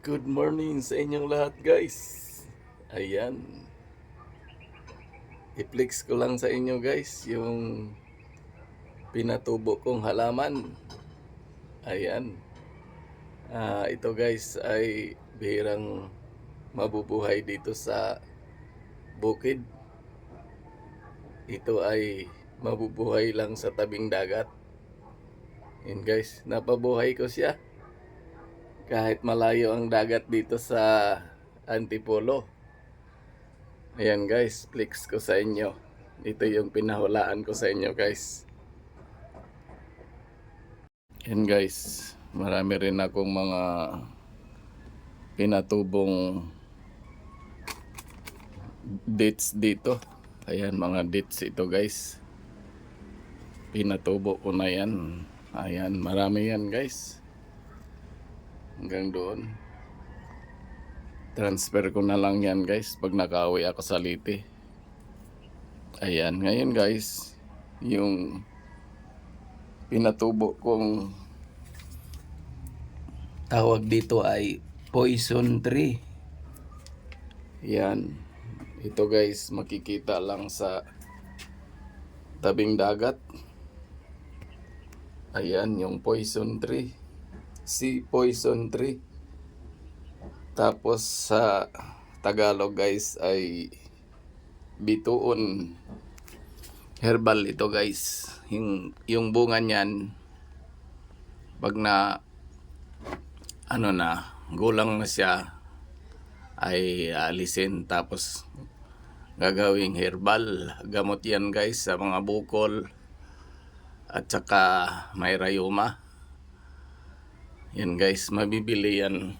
Good morning sa inyong lahat guys. Ayan. I-flex ko lang sa inyo guys yung pinatubo kong halaman. Ayan. Ah, ito guys ay bihirang mabubuhay dito sa bukid. Ito ay mabubuhay lang sa tabing dagat. Yan guys, napabuhay ko siya kahit malayo ang dagat dito sa Antipolo. Ayan guys, flex ko sa inyo. Ito yung pinahulaan ko sa inyo guys. Ayan guys, marami rin akong mga pinatubong dates dito. Ayan mga dates ito guys. Pinatubo ko na yan. Ayan, marami yan guys hanggang doon. Transfer ko na lang yan guys pag nakauwi ako sa Liti. Ayan, ngayon guys, yung pinatubo kong tawag dito ay poison tree. Yan. Ito guys, makikita lang sa tabing dagat. Ayan, yung poison tree si poison tree. Tapos sa Tagalog guys ay bituon. Herbal ito guys. Yung yung bunga niyan pag na ano na gulang na siya ay alisin. Tapos gagawing herbal. Gamot yan guys sa mga bukol. At saka may rayuma yan guys, mabibili yan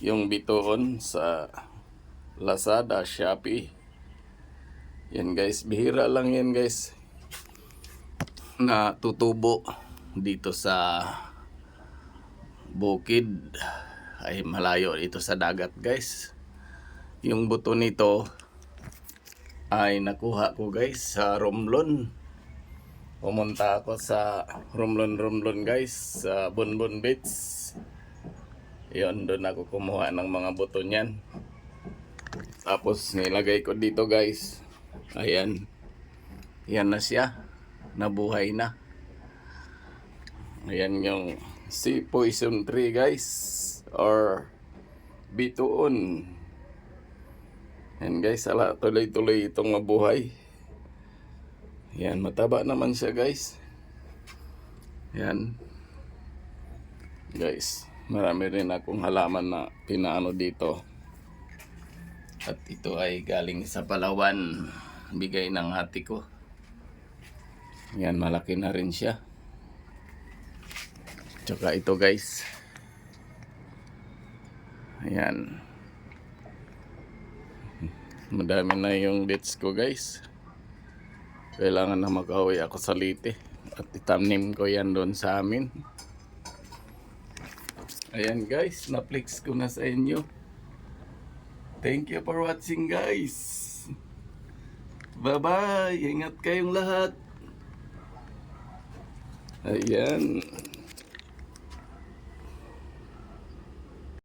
yung bitoon sa Lazada, Shopee. Yan guys, bihira lang yan guys na tutubo dito sa bukid ay malayo dito sa dagat guys. Yung buto nito ay nakuha ko guys sa Romblon pumunta ako sa Romlon Romlon guys sa Bunbun Beach. Yon doon ako kumuha ng mga buto niyan. Tapos nilagay ko dito guys. Ayan. Yan na siya. Nabuhay na. Ayan yung sea poison tree guys. Or bituon. Yan guys ala tuloy tuloy itong mabuhay yan, mataba naman siya guys. Yan. Guys, marami rin akong halaman na pinaano dito. At ito ay galing sa Palawan. Bigay ng hati ko. Yan, malaki na rin siya. Tsaka ito guys. Ayan. Madami na yung dates ko guys kailangan na mag-away ako sa lite at itamnim ko yan doon sa amin. Ayan guys. Na-flex ko na sa inyo. Thank you for watching guys. Bye bye ingat kayong lahat. Ayan